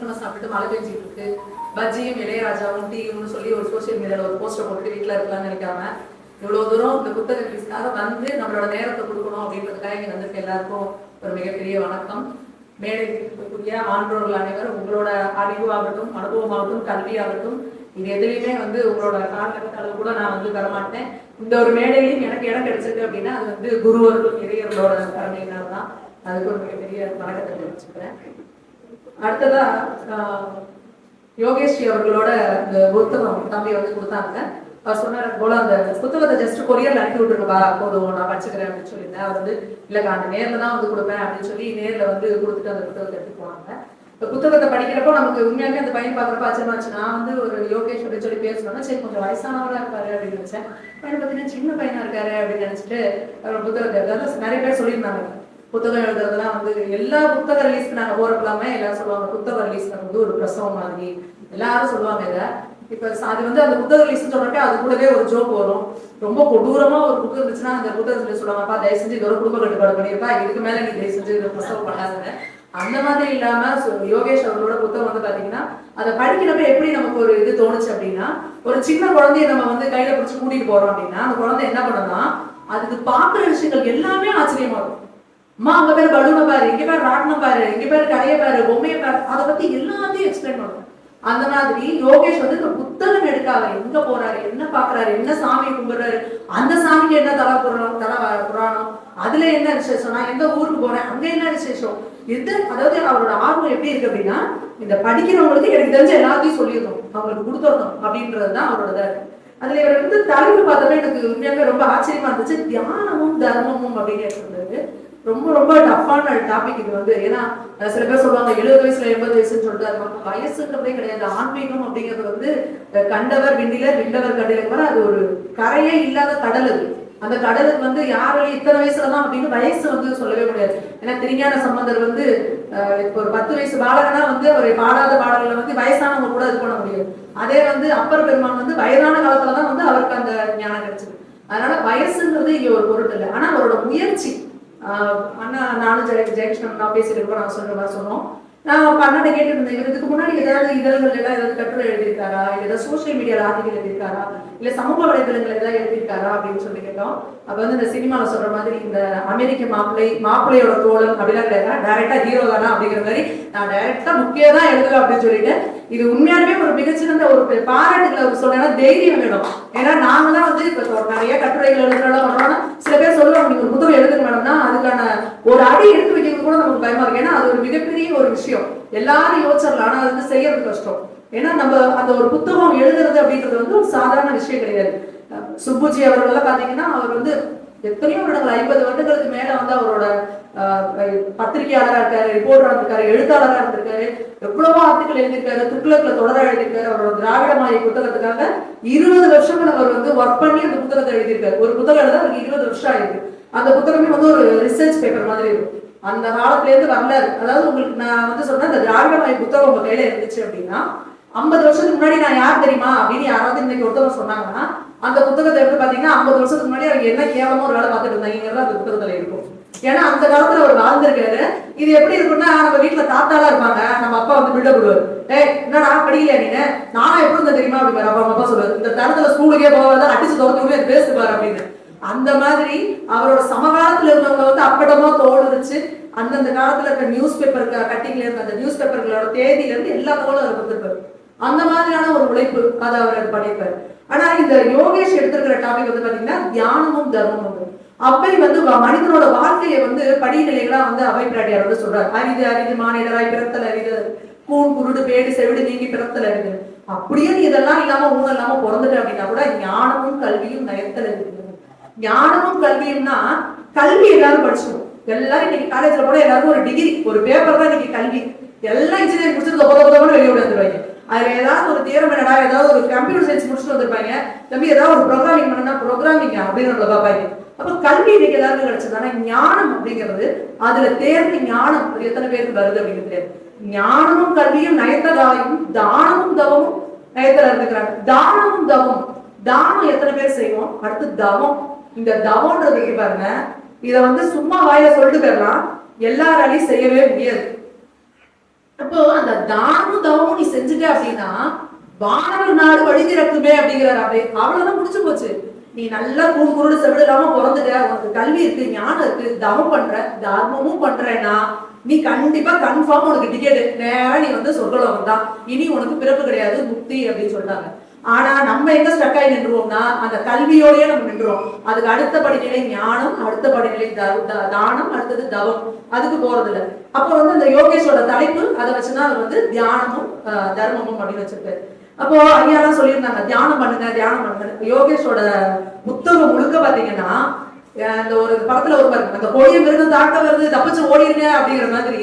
டிஃபனை சாப்பிட்டு மழை பெஞ்சிட்டு இருக்கு. பஜ்ஜியும் இளையராஜாவும் டீயும்னு சொல்லி ஒரு சோஷியல் மீடியால ஒரு போஸ்டர் போட்டு வீட்டில் இருக்கலாம்னு நினைக்காம இவ்வளவு தூரம் இந்த புத்தக ரிலீஸ்க்காக வந்து நம்மளோட நேரத்தை கொடுக்கணும் அப்படின்றதுக்காக இங்க வந்திருக்க எல்லாருக்கும் ஒரு மிகப்பெரிய வணக்கம். மேடையில் இருக்கக்கூடிய ஆன்றோர்கள் அனைவரும் உங்களோட அறிவாகட்டும் அனுபவமாகட்டும் கல்வியாகட்டும் இது எதுலையுமே வந்து உங்களோட காலகட்ட அளவு கூட நான் வந்து தரமாட்டேன். இந்த ஒரு மேடையிலையும் எனக்கு இடம் கிடைச்சிருக்கு அப்படின்னா அது வந்து குருவர்களும் இறையர்களோட கருணையினால் தான் அதுக்கு ஒரு மிகப்பெரிய வணக்கத்தை தெரிவிச்சுக்கிறேன். அடுத்ததா ஆஹ், யோகேஸ்ரீ அவர்களோட இந்த புத்தகம் தம்பி வந்து கொடுத்தாங்க. அவர் சொன்னார் போல அந்த புத்தகத்தை ஜஸ்ட் கொரியர்ல அனுப்பி விட்டுருப்பா போதும் நான் படிச்சுக்கிறேன் அப்படின்னு சொல்லியிருந்தேன். அவர் வந்து இல்லக்கா அந்த நேர்ல தான் வந்து கொடுப்பேன் அப்படின்னு சொல்லி நேர்ல வந்து கொடுத்துட்டு அந்த புத்தகத்தை எடுத்து போனாங்க. இப்போ புத்தகத்தை படிக்கிறப்போ நமக்கு உண்மையாவே அந்த பையன் பார்க்குறப்ப ஆச்சரியமாச்சு நான் வந்து ஒரு யோகேஷ் அப்படின்னு சொல்லி பேசணும்னா சரி கொஞ்சம் வயசானவராக இருப்பாரு அப்படின்னு நினைச்சேன். பையன் பார்த்தீங்கன்னா சின்ன பையனா இருக்காரு அப்படின்னு நினைச்சிட்டு அவர் புத்தகத்தை அதாவது நிறைய பேர் சொல்லியிருந்தாங்க. புத்தகம் எழுதுறதுலாம் வந்து எல்லா புத்தகம் ரிலீஸ் பண்ணாங்க போறப்பெல்லாமே எல்லாரும் சொல்லுவாங்க புத்தகம் ரிலீஸ் வந்து ஒரு பிரசவம் மாதிரி. எல்லாரும் சொல்லுவாங்க இதை. இப்ப அது வந்து அந்த புத்தக ரிலீஸ் சொல்றப்ப அது கூடவே ஒரு ஜோக் வரும். ரொம்ப கொடூரமா ஒரு புத்தகம் இருந்துச்சுன்னா அந்த புத்தகத்துல சொல்லுவாங்கப்பா தயவு செஞ்சு இது ஒரு குடும்ப கட்டுப்பாடு பண்ணியிருப்பா இதுக்கு மேல நீ தயவு செஞ்சு இதை பிரசவம் பண்ணாதுன்னு அந்த மாதிரி இல்லாம யோகேஷ் அவர்களோட புத்தகம் வந்து பாத்தீங்கன்னா அதை படிக்கிறப்ப எப்படி நமக்கு ஒரு இது தோணுச்சு அப்படின்னா ஒரு சின்ன குழந்தைய நம்ம வந்து கையில பிடிச்சி கூட்டிட்டு போறோம் அப்படின்னா அந்த குழந்தை என்ன பண்ணலாம் அதுக்கு பாக்குற விஷயங்கள் எல்லாமே ஆச்சரியமா இருக்கும். அம்மா அங்க பேர் பலூனை பாரு இங்க பேர் ராட்டினம் பாரு இங்க பேர் கடையை பாரு பொம்மையை பாரு அதை பத்தி எல்லாத்தையும் எக்ஸ்பிளைன் பண்ணுவோம் அந்த மாதிரி யோகேஷ் வந்து இந்த புத்தகம் எடுக்க எங்க போறாரு என்ன பாக்குறாரு என்ன சாமியை கும்பிடுறாரு அந்த சாமிக்கு என்ன தலை புராணம் தலை புராணம் அதுல என்ன விசேஷம்? நான் எந்த ஊருக்கு போறேன்? அங்க என்ன விசேஷம்? எது அதாவது அவரோட ஆர்வம் எப்படி இருக்கு அப்படின்னா இந்த படிக்கிறவங்களுக்கு எனக்கு தெரிஞ்ச எல்லாத்தையும் சொல்லிடணும். அவங்களுக்கு கொடுத்துடணும் அப்படின்றது தான் அவரோட அதுல இவர் வந்து தலைப்பு பார்த்தப்ப எனக்கு உண்மையாவே ரொம்ப ஆச்சரியமா இருந்துச்சு. தியானமும் தர்மமும் அப்படின்னு இருந்தது ரொம்ப ரொம்ப டஃப்பான டாபிக் இது வந்து. ஏன்னா சில பேர் சொல்லுவாங்க எழுபது வயசுல எண்பது வயசுன்னு சொல்லிட்டு அது வந்து வயசுன்றதே கிடையாது. ஆன்மீகம் அப்படிங்கிறது வந்து கண்டவர் விண்டிலர் விண்டவர் கண்டில கூட அது ஒரு கரையே இல்லாத கடல் அது. அந்த கடலுக்கு வந்து யாரும் இத்தனை வயசுல தான் அப்படின்னு வயசு வந்து சொல்லவே முடியாது. ஏன்னா திருஞான சம்பந்தர் வந்து இப்போ ஒரு பத்து வயசு பாலகனா வந்து அவர் பாடாத பாடல்களை வந்து வயசானவங்க கூட இது பண்ண முடியாது. அதே வந்து அப்பர் பெருமான் வந்து வயதான காலத்துல தான் வந்து அவருக்கு அந்த ஞானம் கிடைச்சது. அதனால வயசுங்கிறது இங்க ஒரு பொருட்டு இல்லை ஆனா அவரோட முயற்சி அண்ணா நானும் ஜெய ஜெயகிருஷ்ணன் நான் பேசிட்டு இருக்கோம் நாங்கள் சொல்ற மாதிரி சொன்னோம் நான் பன்னெண்டு அண்ணாட்ட கேட்டு இருந்தேன் முன்னாடி ஏதாவது இதழ்கள் எல்லாம் ஏதாவது கட்டுரை எழுதியிருக்காரா? இல்ல ஏதாவது சோஷியல் மீடியால ஆர்டிகல் எழுதியிருக்காரா? இல்ல சமூக வலைதளங்கள் ஏதாவது எழுதியிருக்காரா? அப்படின்னு சொல்லி கேட்டோம். அப்ப வந்து இந்த சினிமால சொல்ற மாதிரி இந்த அமெரிக்க மாப்பிள்ளை மாப்பிள்ளையோட தோழன் அப்படிலாம் கிடையாது. டைரக்டா ஹீரோ தானா அப்படிங்கிற மாதிரி நான் டைரக்டா முக்கியம் தான் எழுதுவேன் அப்படின்னு சொல்லிட்டு இது உண்மையாலுமே ஒரு மிகச்சிறந்த ஒரு பாராட்டுகளை ஒரு தைரியம் வேணும். ஏன்னா நாங்க தான் வந்து இப்ப நிறைய கட்டுரைகள் எழுதுறோம் பண்றோம்னா சில பேர் சொல்லுவாங்க நீங்க ஒரு புத்தகம் எழுதுங்க மேடம்னா அதுக்கான ஒரு அடி எடுத்து வைக்கிறது கூட நமக்கு பயமா இருக்கு. ஏன்னா அது ஒரு மிகப்பெரிய ஒரு விஷயம். எல்லாரும் யோசிச்சிடலாம். ஆனா அது வந்து செய்யறது கஷ்டம். ஏன்னா நம்ம அந்த ஒரு புத்தகம் எழுதுறது அப்படின்றது வந்து ஒரு சாதாரண விஷயம் கிடையாது. அஹ் சுப்புஜி அவர்கள்லாம் பாத்தீங்கன்னா அவர் வந்து எத்தனையோ வருடங்கள் ஐம்பது வருடங்களுக்கு மேல வந்து அவரோட ஆஹ், இருக்காரு ரிப்போர்ட்டரா இருந்திருக்காரு எழுத்தாளரா இருந்திருக்காரு எவ்வளவோ ஆர்டிக்கல் எழுதியிருக்காரு துக்ளக்ல தொடர எழுதியிருக்காரு. அவரோட திராவிட மாய புத்தகத்துக்காக இருபது வருஷங்கள் அவர் வந்து ஒர்க் பண்ணி அந்த புத்தகத்தை எழுதியிருக்காரு. ஒரு புத்தகம் எழுத அவருக்கு இருபது வருஷம் ஆயிருக்கு. அந்த புத்தகமே வந்து ஒரு ரிசர்ச் பேப்பர் மாதிரி இருக்கும். அந்த காலத்துல இருந்து வரலாறு. அதாவது உங்களுக்கு நான் வந்து சொன்னேன் இந்த திராவிட மாய புத்தகம் உங்க கையில இருந்துச்சு அப்படின்னா ஐம்பது வருஷத்துக்கு முன்னாடி நான் யார் தெரியுமா? அப்படின்னு யாராவது இன்னைக்கு ஒருத்தவங்க சொன்னாங்கன்னா அந்த புத்தகத்தை எடுத்து பாத்தீங்கன்னா ஐம்பது வருஷத்துக்கு முன்னாடி அவங்க என்ன கேவலமா ஒரு வேலை பார்த்துட்டு இருந்தாங்கிறது அந்த புத்தகத்துல இருக்கும். ஏன்னா அந்த காலத்துல அவர் வாழ்ந்திருக்காரு இது எப்படி இருக்கும்னா நம்ம வீட்டுல தாத்தாலாம் இருப்பாங்க. நம்ம அப்பா வந்து பில்டப் விடுவாரு ஏய் என்னடா படிக்கல நீங்க நானா எப்படி இருந்த தெரியுமா? அப்படி அப்பா அப்பா சொல்லுவாரு. இந்த தரத்துல ஸ்கூலுக்கே போகாத அடிச்சு துரத்து விட்டு பேசு பாரு அப்படின்னு. அந்த மாதிரி அவரோட சமகாலத்துல இருந்தவங்க வந்து அப்படமா தோல் அந்தந்த காலத்துல இருக்க நியூஸ் பேப்பர் கட்டிங்ல இருக்க அந்த நியூஸ் பேப்பர்களோட தேதியில இருந்து எல்லா தகவலும் அவர் வந்திருப்பாரு அந்த மாதிரியான ஒரு உழைப்பு அதை அவர் பண்ணியிருப்பார். ஆனா இந்த யோகேஷ் எடுத்திருக்கிற டாபிக் வந்து பாத்தீங்கன்னா தியானமும் தர்மமும் அப்பை வந்து வ- மனிதனோட வாழ்க்கையை வந்து படிநிலைகளா வந்து அவை பிராட்டியார் வந்து சொல்றாரு. அரிது அரிது மாநிலராய் பிறத்தல் அரிது. கூன் குருடு பேடு செவிடு நீங்கி பிறத்தல் அரிது. அப்படியே நீ இதெல்லாம் இல்லாம ஊங்க இல்லாம பிறந்துட்டு அப்படின்னா கூட ஞானமும் கல்வியும் நயத்தல் இருக்குது ஞானமும் கல்வியும்னா கல்வி எல்லாரும் படிச்சிடும் எல்லாரும் இன்னைக்கு காலேஜ்ல போனா எல்லாரும் ஒரு டிகிரி ஒரு பேப்பர் தான் இன்னைக்கு கல்வி. எல்லாம் இன்ஜினியரிங் முடிச்சுட்டு போத தொப்ப வெளியே வந்துருவாங்க. அதுல ஏதாவது ஒரு தியரம் என்னடா ஏதாவது ஒரு கம்ப்யூட்டர் சயின்ஸ் முடிச்சுட்டு வந்திருப்பாங்க. தம்பி ஏதாவது ஒரு ப்ரோக்ராமிங் பண்ணா ப்ரோக்ராமிங் அப்படின்னு நம்மள பார்ப்பாங்க அப்ப கல்வி இன்னைக்கு எல்லாருக்கும் கிடைச்சது. ஆனா ஞானம் அப்படிங்கிறது அதுல தேர்ந்து ஞானம் அது எத்தனை பேருக்கு வருது அப்படிங்கிறது தெரியாது. ஞானமும் கல்வியும் நயத்ததாயும் தானமும் தவமும் நயத்தல இருந்துக்கிறாங்க. தானமும் தவம் தானம் எத்தனை பேர் செய்வோம்? அடுத்து தவம். இந்த தவம்ன்றதுக்கு பாருங்க. இதை வந்து சும்மா வாயில சொல்லிட்டு போயிடலாம். எல்லாராலையும் செய்யவே முடியாது. அப்போ அந்த தானம் செஞ்சுட்ட அப்படின்னா வானவர் நாடு வழி அப்படிங்கிறார் அப்படிங்கிறாரு அப்படியே அவ்வளவுதான் முடிச்சு போச்சு. நீ நல்லா கூடு குருடு செவிடு இல்லாம பிறந்துட்ட. உனக்கு கல்வி இருக்கு ஞானம் இருக்கு தவம் பண்ற தர்மமும் பண்றேன்னா நீ கண்டிப்பா கன்ஃபார்ம் உனக்கு டிக்கெட் நேரம் நீ வந்து சொர்க்கலோகம் தான் இனி உனக்கு பிறப்பு கிடையாது முக்தி அப்படின்னு சொல்றாங்க. ஆனா நம்ம எங்க ஸ்டக் ஆகி நின்றுவோம்னா அந்த கல்வியோடயே நம்ம நின்றுவோம் அதுக்கு அடுத்த படிநிலை ஞானம் அடுத்த படிநிலை த- தானம் அடுத்தது தவம். அதுக்கு போறது இல்லை அப்போ வந்து அந்த யோகேஷோட தலைப்பு அதை வச்சுதான் அவர் வந்து தியானமும் தர்மமும் அப்படின்னு வச்சிருப்பாரு. அப்போ ஐயாலாம் சொல்லியிருந்தாங்க தியானம் பண்ணுங்க தியானம் பண்ணுங்க. யோகேஷோட புத்தகம் முழுக்க பாத்தீங்கன்னா அஹ், இந்த ஒரு படத்துல ஒரு பாருங்க அந்த கொடிய மிருகம் தாக்க வருது தப்பிச்சு ஓடிடுங்க அப்படிங்கிற மாதிரி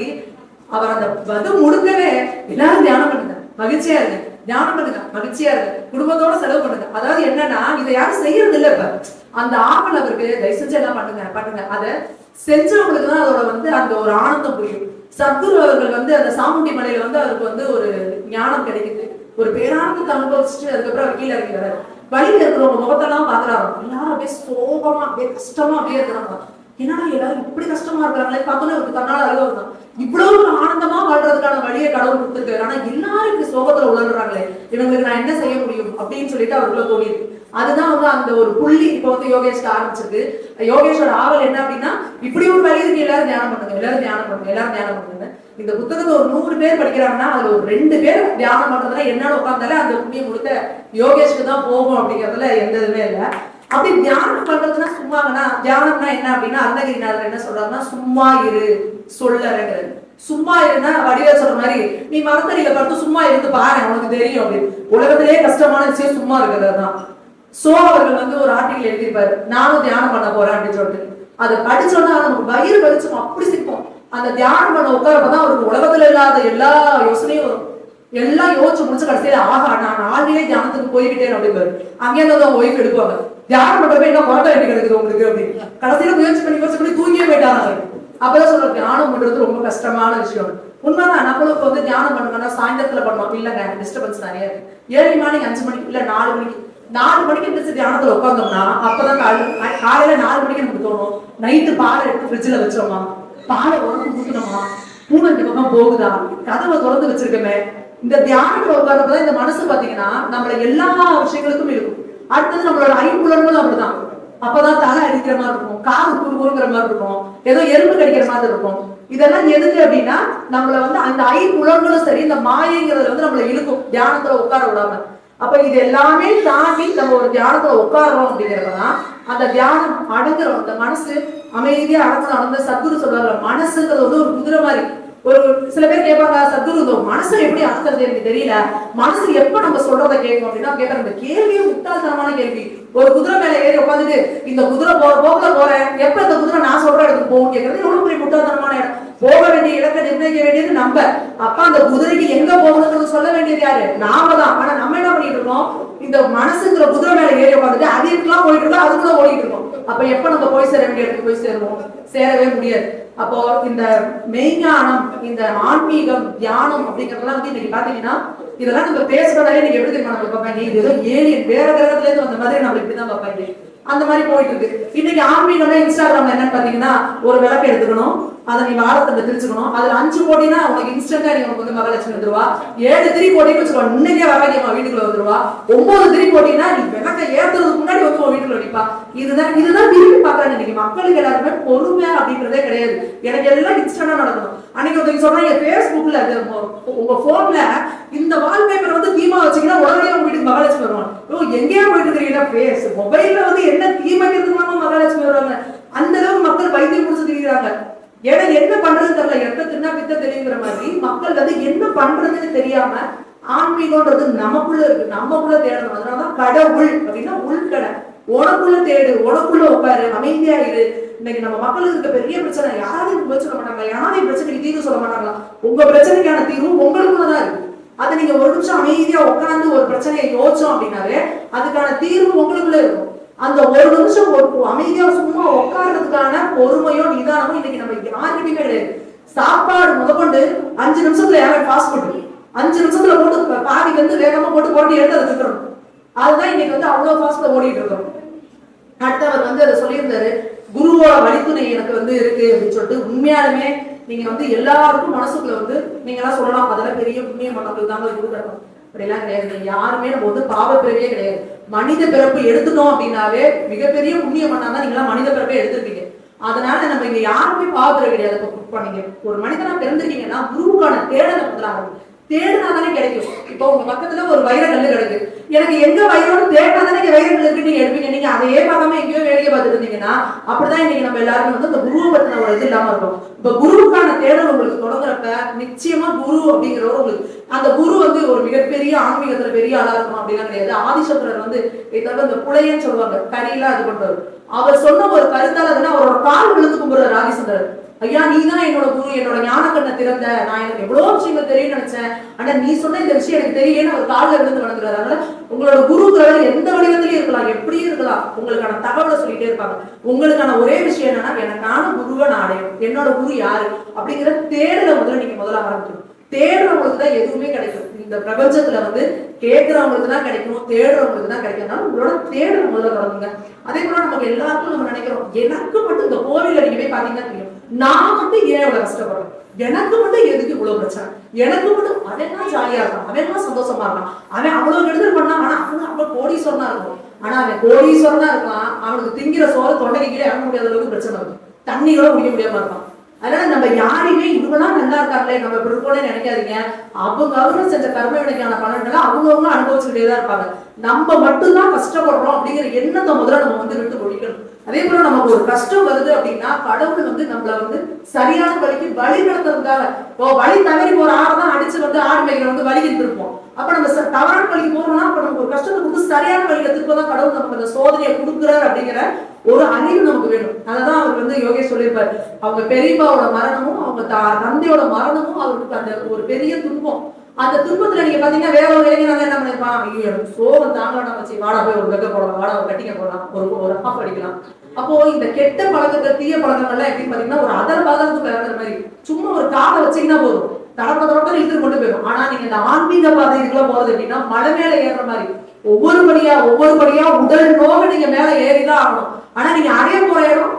அவர் அந்த வந்து முழுக்கவே எல்லாரும் தியானம் பண்ணுங்க. மகிழ்ச்சியா இருக்கு தியானம் பண்ணுங்க மகிழ்ச்சியா இருக்கு குடும்பத்தோட செலவு பண்ணுங்க. அதாவது என்னன்னா இதை யாரும் செய்யறது இல்ல இப்ப. அந்த ஆவல் அவருக்கு தயவு செஞ்சு எல்லாம் பண்ணுங்க பண்ணுங்க. அதை செஞ்சவங்களுக்கு தான் அதோட வந்து அந்த ஒரு ஆனந்தம் புரியும். சத்குரு அவர்கள் வந்து அந்த சாமுண்டி மலையில வந்து அவருக்கு வந்து ஒரு ஞானம் கிடைக்குது. ஒரு பேரானந்தத்தை அனுபவிச்சுட்டு அதுக்கப்புறம் அவர் கீழே இறங்கி வராரு வழியில இருக்கிறவங்க முகத்தெல்லாம் பாக்குறாரு எல்லாரும் அப்படியே சோகமா அப்படியே கஷ்டமா அப்படியே இருக்கிறாங்க. என்னடா எல்லாரும் இப்படி கஷ்டமா இருக்கிறாங்களே? பார்த்தோன்னே அவருக்கு தன்னால அழகா இருந்தான் இவ்வளவு ஆனந்தமா வாழ்றதுக்கான வழியை கடவுள் கொடுத்துருக்காரு. ஆனா எல்லாரும் இப்படி சோகத்துல உணர்றாங்களே இவங்களுக்கு நான் என்ன செய்ய முடியும் அப்படின்னு சொல்லிட்டு அவருக்குள்ள தோணியிருக்கு. அதுதான் வந்து அந்த ஒரு புள்ளி இப்போ வந்து யோகேஷ்க்கு ஆரம்பிச்சிருக்கு. யோகேஷோட ஆவல் என்ன அப்படின்னா இப்படி ஒரு வழி இருக்கு எல்லாரும் தியானம் பண்ணுங்க எல்லாரும் தியானம் பண்ணுங்க எல்லாரும் தியானம் பண்ணுங்க இந்த புத்தகத்தை ஒரு நூறு பேர் படிக்கிறாங்கன்னா அதுல ஒரு ரெண்டு பேர் தியானம் பண்றதுல என்னன்னு உட்காந்தாலே அந்த புண்ணியம் கொடுத்த யோகேஷ்க்கு தான் போகும் அப்படிங்கறதுல எந்த இதுவுமே இல்லை. அப்படி தியானம் பண்றதுன்னா சும்மாங்கன்னா தியானம்னா என்ன அப்படின்னா அந்தகிரிநாதர் என்ன சொல்றாருன்னா சும்மா இரு சொல்லறங்கிறது. சும்மா இருந்தா வடிவ சொல்ற மாதிரி நீ மரத்தடியில படுத்து சும்மா இருந்து பாரு உனக்கு தெரியும் அப்படின்னு. உலகத்திலேயே கஷ்டமான விஷயம் சும்மா இருக்கிறது தான் சோ அவர்கள் வந்து ஒரு ஆர்டிகல் எழுதியிருப்பாரு நானும் தியானம் பண்ண போறேன் அப்படின்னு சொல்லிட்டு. அதை படிச்சோன்னா நமக்கு வயிறு வலிச்சும் அப்படி சிக்கும் அந்த தியானம் பண்ண உட்காரப்பதான் அவருக்கு உலகத்துல இல்லாத எல்லா யோசனையும் வரும். எல்லாம் யோசிச்சு முடிச்சு கடைசியில ஆகா நான் நாளையே தியானத்துக்கு போய்கிட்டேன் அப்படின்னு அங்கே இருந்து அவங்க ஒய்ஃப் எடுப்பாங்க. தியானம் பண்றப்ப என்ன கொரட்டை எப்படி கிடக்குது உங்களுக்கு அப்படின்னு. கடைசியில முயற்சி பண்ணி முயற்சி பண்ணி தூங்கியே போயிட்டாங்க அப்பதான் சொல்ற தியானம் பண்றது ரொம்ப கஷ்டமான விஷயம். உண்மைதான் நம்மளுக்கு வந்து தியானம் பண்ணணும்னா சாயந்தரத்துல பண்ணுவோம். இல்லைங்க டிஸ்டர்பன்ஸ் நிறைய இருக்கு. ஏழு மணிக்கு அஞ்சு மணிக்கு இல்ல நாலு மணிக்கு நாலு மணிக்கு எந்திரிச்சு தியானத்துல உட்காந்தோம்னா அப்பதான் காலை காலையில நாலு மணிக்கு நமக்கு தோணும் நைட்டு பாலை எடுத்து ஃப்ரிட்ஜ்ல வச்சோமா பாலை உடம்பு ஊட்டணுமா பூனை இந்த பக்கம் போகுதா? கதவை திறந்து வச்சிருக்கமே. இந்த தியானத்துல உட்கார்றப்பதான் இந்த மனசு பாத்தீங்கன்னா நம்மள எல்லா விஷயங்களுக்கும் இருக்கும். அடுத்தது நம்மளோட ஐம்புலன்களும் அப்படிதான். அப்பதான் தலை அடிக்கிற மாதிரி இருக்கும் காது குறுகுறுங்கிற மாதிரி இருக்கும் ஏதோ எறும்பு கடிக்கிற மாதிரி இருக்கும். இதெல்லாம் எதுக்கு அப்படின்னா நம்மள வந்து அந்த ஐம்புலன்களும் சரி இந்த மாயைங்கிறது வந்து நம்மள இழுக்கும் தியானத்துல உட்கார விடாம. அப்ப இது எல்லாமே தாண்டி நம்ம ஒரு தியானத்துல உட்கார்றோம் அப்படிங்கிறதுதான் அந்த தியானம் அடங்குறோம் அந்த மனசு அமைதியா அடங்கணும் அடங்க சத்குரு சொல்றாரு மனசுங்கிறது வந்து ஒரு குதிரை மாதிரி. ஒரு சில பேர் கேட்பாங்க சத்குரு இந்த மனசை எப்படி அடக்கிறது எனக்கு தெரியல. மனசு எப்ப நம்ம சொல்றதை கேட்கும் அப்படின்னா கேட்கற அந்த கேள்வியே முட்டாள்தனமான கேள்வி. ஒரு குதிரை மேல ஏறி உட்காந்துட்டு இந்த குதிரை போற போக்குல போறேன். எப்ப இந்த குதிரை நான் சொல்ற இடத்துக்கு போகும் கேட்கறது எவ்வளவு பெரிய முட்டாள்தனமான இடம். போக வேண்டிய இலக்கை நிர்ணயிக்க வேண்டியது நம்ம. அப்ப அந்த குதிரைக்கு எங்க போகணும்னு சொல்ல வேண்டியது யாரு? நாம தான். ஆனா நம்ம என்ன பண்ணிட்டு இருக்கோம்? இந்த மனசுங்கிற குதிரை மேல ஏறி உட்காந்துட்டு அது இருக்கலாம் போயிட்டு இருக்கோம் அதுக்குள்ள ஓடிட்டு இருக்கோம். அப்ப எப்ப நம்ம போய் சேர வேண்டிய இடத்துக்கு போய் சேருவோம்? சேரவே முடியாது. அப்போ இந்த மெய்ஞானம் இந்த ஆன்மீகம் தியானம் அப்படிங்கறதெல்லாம் வந்து இன்னைக்கு பாத்தீங்கன்னா இதெல்லாம் நம்ம பேசுறதாலே நீங்க எப்படி தெரியுமா நம்ம பார்ப்பாங்க? இது ஏதோ ஏலியன் வேற கிரகத்துல இருந்து வந்த மாதிரி நம்ம இப்படிதான் பார்ப்பாங்க. அந்த மாதிரி போயிட்டு இருக்கு. இன்னைக்கு ஆன்மீகம்னா இன்ஸ்டாகிராம்ல என்னன்னு பாத்தீங்கன்னா ஒரு விளக்கு எடுத்துக்கணும் அதை நீ வாரத்தில் பிரிச்சுக்கணும். அதுல அஞ்சு கோடினா உனக்கு இன்ஸ்டன்டா நீ உனக்கு வந்து மகாலட்சுமி வந்துருவா. ஏழு திரி போட்டின்னு வச்சுக்கோ. இன்னைக்கே வராதியம்மா வீட்டுக்குள்ள வந்துருவா. ஒன்பது திரி கோடினா நீ விளக்க ஏத்துறதுக்கு முன்னாடி வந்து உன் வீட்டுக்குள்ள நிப்பா. இதுதான் இதுதான் திரும்பி பாக்குறாங்க இன்னைக்கு மக்களுக்கு எல்லாருமே பொறுமை அப்படின்றதே கிடையாது. எனக்கு எல்லாம் இன்ஸ்டன்டா நடக்கணும். அன்னைக்கு ஒருத்தங்க சொல்றாங்க பேஸ்புக்ல உங்க- போன்ல இந்த வால்பேப்பர் வந்து தீமா வச்சீங்கன்னா உடனே உங்க வீட்டுக்கு மகாலட்சுமி வருவாங்க. ஓ எங்கேயா போயிட்டு தெரியல ஃபேஸ் மொபைல்ல வந்து என்ன தீமைக்கிறதுக்கு மகாலட்சுமி வருவாங்க? அந்த அளவுக்கு மக்கள் வைத்தியம் முடிச்சு தெரியுறாங்க. ஏன்னா என்ன பண்றதுன்னு தெரியல. எத்த தின்னா பித்த தெரியுங்கிற மாதிரி மக்கள் வந்து என்ன பண்றதுன்னு தெரியாம ஆன்மீகம்ன்றது நமக்குள்ள இருக்கு. நமக்குள்ள தேடணும் அதனாலதான் கடவுள் அப்படின்னா உள்கடை. உனக்குள்ள தேடு. உனக்குள்ள உட்காரு. அமைதியா இரு. இன்னைக்கு நம்ம மக்களுக்கு இருக்க பெரிய பிரச்சனை யாரையும் போய் சொல்ல மாட்டாங்க. யாரையும் பிரச்சனைக்கு தீர்வு சொல்ல மாட்டாங்களா? உங்க பிரச்சனைக்கான தீர்வு உங்களுக்குள்ளதான் இருக்கு. அதை நீங்க ஒரு நிமிஷம் அமைதியா உட்காந்து ஒரு பிரச்சனையை யோசிச்சோம் அப்படின்னாலே அதுக்கான தீர்வு உங்களுக்குள்ள இருக்கும். அந்த ஒரு நிமிஷம் ஒரு அமைதியா சும்மா உட்கார்றதுக்கான பொறுமையோ நிதானமோ இன்னைக்கு நம்ம யாருக்கிட்டயுமே கிடையாது. சாப்பாடு முதற்கொண்டு அஞ்சு நிமிஷத்துல யாரும் பாஸ் ஃபுட் அஞ்சு நிமிஷத்துல போட்டு பாதி வந்து வேகமா போட்டு போட்டு எடுத்து அதை சுத்தணும் அதுதான் இன்னைக்கு வந்து அவ்வளவு பாஸ்ட்ல ஓடிட்டு இருக்கோம். அடுத்தவர் வந்து அதை சொல்லியிருந்தாரு குருவோட வழித்துணை எனக்கு வந்து இருக்கு அப்படின்னு சொல்லிட்டு உண்மையாலுமே நீங்க வந்து எல்லாருக்கும் மனசுக்குள்ள வந்து நீங்க எல்லாம் சொல்லலாம். அதெல்லாம் பெரிய புண்ணிய மன்னர்கள் தான் குரு தர்மம் அப்படிலாம் கிடையாது. யாருமே நம்ம வந்து பாவ பிறவியே கிடையாது. மனித பிறப்பு எடுத்துட்டோம் அப்படின்னாவே மிகப்பெரிய புண்ணிய பண்ணாதான் நீங்களாம் மனித பிறப்பே எடுத்திருப்பீங்க. அதனால நம்ம இங்க யாருமே பாவ பிறவி கிடையாது. இப்ப இப்ப ஒரு மனிதனா பிறந்திருக்கீங்கன்னா குருவுக்கான தேடலை முதலாகும் தேடினா தானே கிடைக்கும். இப்போ உங்க பக்கத்துல ஒரு வைரக்கல்லு கிடைக்கு. எனக்கு எங்க வைரம்னு தேடினா தானே இங்க வைரக்கல் இருக்கு நீங்க நீங்க அதை பார்க்காம எங்கேயோ வேலையை பார்த்துட்டு இருந்தீங்கன்னா அப்படிதான் இன்னைக்கு நம்ம எல்லாருமே வந்து அந்த குருவை பத்தின ஒரு இது இல்லாம இருக்கும். இப்ப குருவுக்கான தேடல் உங்களுக்கு தொடங்குறப்ப நிச்சயமா குரு அப்படிங்கிறவர் உங்களுக்கு அந்த குரு வந்து ஒரு மிகப்பெரிய ஆன்மீகத்துல பெரிய ஆளா இருக்கும் அப்படிலாம் கிடையாது. ஆதிசங்கரர் வந்து இதாவது அந்த புலையன்னு சொல்லுவாங்க கரியெல்லாம் இது பண்றாரு அவர் சொன்ன ஒரு கருத்தால் அதுன்னா அவரோட கால் விழுந்து கும்பிடுறாரு ஆதிசங்கரர். ஐயா நீ தான் என்னோட குரு என்னோட ஞான கண்ணை திறந்த. நான் எனக்கு எவ்வளவு விஷயங்கள் தெரியும் நினைச்சேன். ஆனா நீ சொன்ன இந்த விஷயம் எனக்கு தெரியலன்னு அவர் காலில் விழுந்து வளர்ந்துறாரு அதனால உங்களோட குரு இருக்கலாம் எப்படி இருக்கலாம் உங்களுக்கான தகவலை சொல்லிட்டே இருப்பாங்க. உங்களுக்கான ஒரே விஷயம் என்னன்னா எனக்கான குருவை நான் என்னோட குரு யாரு? அப்படிங்கிற தேடலை முதல்ல நீங்க முதல்ல ஆரம்பிக்கணும். தேடுறவங்களுக்கு தான் எதுவுமே கிடைக்கும். இந்த பிரபஞ்சத்துல வந்து கேட்கறவங்களுக்கு தான் கிடைக்கும் தேடுறவங்களுக்கு தான் கிடைக்கும். உங்களோட தேடல் முதல்ல தொடங்குங்க. அதே போல நமக்கு எல்லாருக்கும் நம்ம நினைக்கிறோம் எனக்கு மட்டும் இந்த கோவில் அடிக்கவே பாத்தீங்கன்னா தெரியும். நான் மட்டும் ஏன் இவ்வளவு கஷ்டப்படுறேன்? எனக்கு மட்டும் எதுக்கு இவ்வளவு பிரச்சனை? எனக்கு மட்டும் அவன் ஜாலியா இருக்கான். அவன் தான் சந்தோஷமா இருக்கான். அவன் அவ்வளவு கெடுதல் பண்ணா ஆனா அவன் அவ்வளவு கோடீஸ்வரனா இருக்கும். ஆனா அவன் கோடீஸ்வரனா இருக்கான். அவனுக்கு திங்கிற சோறு தொண்டைக்கு கீழே இறங்க முடியாத அளவுக்கு பிரச்சனை இருக்கும் தண்ணி கூட குடிக்க முடியாம இருக்கான். அதனால நம்ம யாரையுமே இவங்கதான் நல்லா இருக்காங்களே நம்ம இப்படி இருக்கோம்னு நினைக்காதீங்க. அவங்க அவங்க செஞ்ச கர்ம வினைக்கான பலன்களை அவங்கவுங்க அனுபவிச்சுக்கிட்டே தான் இருப்பாங்க. நம்ம மட்டும்தான் கஷ்டப்படுறோம் அப்படிங்கிற எண்ணத்தை முதல்ல நம்ம வந்து விட்டு ஒழிக்கணும். அதே போல நமக்கு ஒரு கஷ்டம் வருது அப்படின்னா கடவுள் வந்து நம்மள வந்து சரியான வழிக்கு வழி நடத்துறதுக்காக இப்போ வழி தவறி போற ஆடை தான் அடிச்சு வந்து ஆடு மேய்களை வந்து வழி இருப்போம் அப்ப நம்ம ச- தவறான வழிக்கு போறோம்னா அப்ப நமக்கு ஒரு கஷ்டத்தை கொடுத்து சரியான வழியில திருப்பதான் கடவுள் நமக்கு அந்த சோதனையை கொடுக்குறாரு அப்படிங்கிற ஒரு அறிவு நமக்கு வேணும். அததான் அவர் வந்து யோகே சொல்லியிருப்பாரு. அவங்க பெரியப்பாவோட மரணமும் அவங்க தந்தையோட மரணமும் அவருக்கு அந்த ஒரு பெரிய துன்பம். அந்த துன்பத்துல நீங்க பாத்தீங்கன்னா வேற ஒரு இளைஞர் என்ன பண்ணிருப்பான்? ஐயோ எனக்கு சோகம் தாங்கலாம் வச்சு வாடா போய் ஒரு வெக்க போடலாம் வாடா ஒரு கட்டிங்க போடலாம் ஒரு ஒரு அப்பா அடிக்கலாம். அப்போ இந்த கெட்ட பழக்கங்கள் தீய பழக்கங்கள்லாம் எப்படி பாத்தீங்கன்னா ஒரு அதர் பாதகத்துக்கு இறங்குற மாதிரி. சும்மா ஒரு காலை வச்சீங்கன்னா போதும். தடப்ப தடப்ப இழுத்து கொண்டு போயிடும். ஆனா நீங்க இந்த ஆன்மீக பாதை இதுக்குள்ள போறது அப்படின்னா மலை மேல ஏறுற மாதிரி. ஒவ்வொரு படியா ஒவ்வொரு படியா உடல் நோக நீங்க மேல ஏறிதான் ஆகணும். ஆனா நீங்க அடைய போற இடம்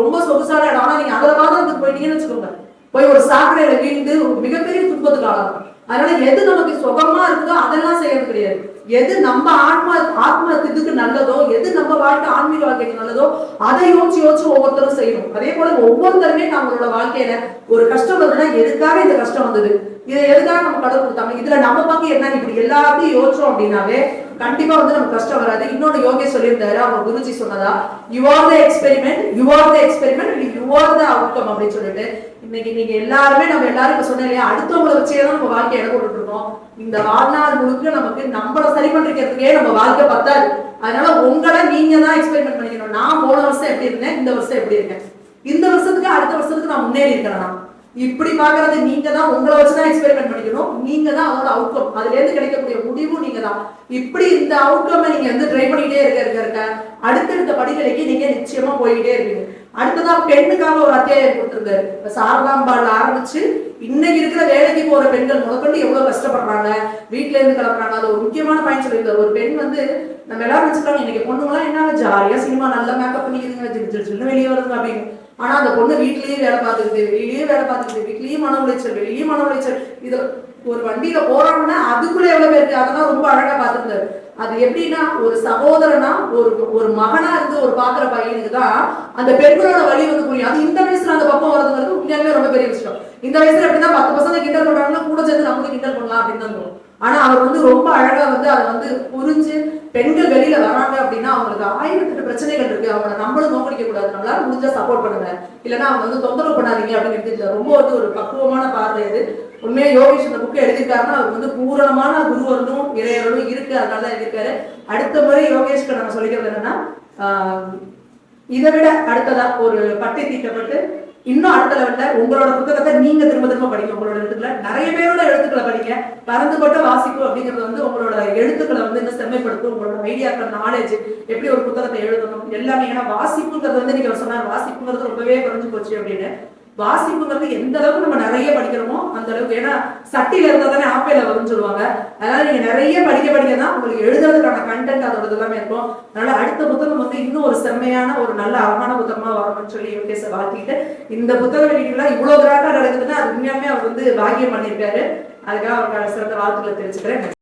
ரொம்ப சொகுசான இடம். ஆனா நீங்க அதர் பாதத்துக்கு போயிட்டீங்கன்னு வச்சுக்கோங்க. போய் ஒரு சாக்கடையில வீழ்ந்து மிகப்பெரிய துன்பத்துக்கு ஆளாகும் அதனால எது நமக்கு சுகமா இருக்குதோ அதெல்லாம் செய்யறது கிடையாது. எது நம்ம ஆத்மா ஆத்ம இதுக்கு நல்லதோ எது நம்ம வாழ்க்கை ஆன்மீக வாழ்க்கைக்கு நல்லதோ அதை யோசிச்சு யோசிச்சு ஒவ்வொருத்தரும் செய்யணும். அதே போல ஒவ்வொருத்தருமே நம்மளோட வாழ்க்கையில ஒரு கஷ்டம் வருதுன்னா எதுக்காக இந்த கஷ்டம் வந்தது? இதை எதுக்காக நம்ம கடவுள் கொடுத்தாங்க? இதுல நம்ம பக்கம் என்ன இப்படி எல்லாத்தையும் யோசிச்சோம் அப்படின்னாவே கண்டிப்பா வந்து நமக்கு கஷ்டம் வராது. இன்னொன்னு யோகேஷ் சொல்லியிருந்தாரு. அவங்க குருஜி சொன்னதா you are the experiment you are the experiment you are the outcome அப்படின்னு சொல்லிட்டு. இன்னைக்கு நீங்க எல்லாருமே நம்ம எல்லாரும் இப்ப சொன்னேன் இல்லையா அடுத்தவங்களை வச்சே தான் நம்ம வாழ்க்கை இடம் போட்டுட்டு இருக்கோம். இந்த வாழ்நாள் முழுக்க நமக்கு நம்மள சரி பண்றதுக்கே நம்ம வாழ்க்கை பத்தாது. அதனால உங்களை நீங்க தான் எக்ஸ்பெரிமெண்ட் பண்ணிக்கணும். நான் போன வருஷம் எப்படி இருந்தேன் இந்த வருஷம் எப்படி இருக்கேன்? இந்த வருஷத்துக்கு அடுத்த வருஷத்துக்கு நான் முன்னேறி இருக்கிறேன் இப்படி பாக்குறது நீங்க தான் உங்களை வச்சுதான் எக்ஸ்பெரிமெண்ட் பண்ணிக்கணும். நீங்க தான் அதோட அவுட்கம் அதுல இருந்து கிடைக்கக்கூடிய முடிவும் நீங்க தான். இப்படி இந்த அவுட்கம் நீங்க வந்து ட்ரை பண்ணிக்கிட்டே இருக்க இருக்க இருக்க அடுத்தடுத்த படிகளுக்கு நீங்க நிச்சயமா போய்கிட்டே இருக்கு அடுத்ததா பெண்ணுக்காக ஒரு அத்தியாயம் கொடுத்துருந்தாரு. இப்ப சாரதாம்பாள் ஆரம்பிச்சு இன்னைக்கு இருக்கிற வேலைக்கு போற பெண்கள் முதற்கொண்டு எவ்வளவு கஷ்டப்படுறாங்க? வீட்டுல இருந்து கிளம்புறாங்க. அது ஒரு முக்கியமான பாயிண்ட் சொல்லியிருந்தார் ஒரு பெண் வந்து நம்ம எல்லாரும் நினைச்சுக்கிறோம் இன்னைக்கு பொண்ணுங்களாம் என்ன ஜாலியா சினிமா நல்லா மேக்கப் பண்ணிக்கிறீங்க வெளியே வருதுங்க அப்படின்னு. ஆனா அந்த பொண்ணு வீட்லயே வேலை பார்த்துக்குது வெளியே வேலை பார்த்துக்குது வீட்லயும் மன உளைச்சல் வெளியே மன உளைச்சல். இது ஒரு வண்டியில போறாங்கன்னா அதுக்குள்ள எவ்வளவு பேருக்கு? அதெல்லாம் ரொம்ப அழகா பார்த்திருந்தாரு. அது எப்படின்னா ஒரு சகோதரனா ஒரு ஒரு மகனா இருந்து ஒரு பாக்குற பையனுக்கு தான் அந்த பெண்களோட வழி வந்து புரியும். அது இந்த வயசுல அந்த பக்கம் வரதுங்கிறது உண்மையாலுமே ரொம்ப பெரிய விஷயம். இந்த வயசுல எப்படின்னா பத்து பசங்க கிண்டல் பண்றாங்கன்னா கூட சேர்ந்து நம்மளும் கிண்டல் பண்ணலாம் அப்படின்னு தான் தோணும். ஆனா அவர் வந்து ரொம்ப அழகா வந்து அதை வந்து புரிஞ்சு பெண்கள் வெளியில வராங்க அப்படின்னா அவங்களுக்கு ஆயிரத்தெட்டு பிரச்சனைகள் இருக்கு. அவங்கள நம்மளும் நோக்கடிக்க கூடாது நம்மளால முடிஞ்சா சப்போர்ட் பண்ணுங்க. இல்லைன்னா அவங்க வந்து தொந்தரவு பண்ணாதீங்க அப்படின்னு எடுத்துக்கல ரொம்ப வந்து ஒரு பக்குவமான பார்வை அது. உண்மையா யோகேஷ் அந்த புக்கை எழுதியிருக்காருன்னா அவர் வந்து பூரணமான குருவருடும் இறையருடும் இருக்கு. அதனாலதான் எழுதியிருக்காரு. அடுத்த முறை யோகேஷ்க்கு நம்ம சொல்லிக்கிறது என்னன்னா இதை விட அடுத்ததா ஒரு பட்டை தீட்டப்பட்டு இன்னும் அடுத்த லெவல்ல உங்களோட புத்தகத்தை நீங்க திரும்ப திரும்ப படிங்க. உங்களோட எழுத்துக்களை நிறைய பேரோட எழுத்துக்களை படிங்க. பறந்துபட்ட வாசிக்கும் அப்படிங்கிறது வந்து உங்களோட எழுத்துக்களை வந்து இன்னும் செம்மைப்படுத்தும். உங்களோட ஐடியாக்கள் நாலேஜ் எப்படி ஒரு புத்தகத்தை எழுதணும் எல்லாமே. ஏன்னா வாசிப்புங்கிறது வந்து நீங்க சொன்னார் வாசிப்புங்கிறது ரொம்பவே குறைஞ்சு போச்சு அப்படின்னு வாசிப்புங்கிறது எந்த அளவுக்கு நம்ம நிறைய படிக்கிறோமோ அந்த அளவுக்கு ஏன்னா சட்டியில இருந்தா தானே ஆப்பையில வரும்னு சொல்லுவாங்க. அதனால நீங்க நிறைய படிக்க படிக்க தான் உங்களுக்கு எழுதுறதுக்கான கண்டென்ட் அதோட எல்லாமே இருக்கும். அதனால அடுத்த புத்தகம் வந்து இன்னும் ஒரு செம்மையான ஒரு நல்ல அழகான புத்தகமா வரணும்னு சொல்லி யோகேஷ வாழ்த்திட்டு இந்த புத்தக வெளியீடுலாம் இவ்வளவு கிராண்டா நடக்குதுன்னா அது உண்மையாலுமே அவர் வந்து பாக்கியம் பண்ணியிருக்காரு அதுக்காக அவருக்கான சிறந்த வாழ்த்துக்களை தெரிஞ்சுக்கிறேன்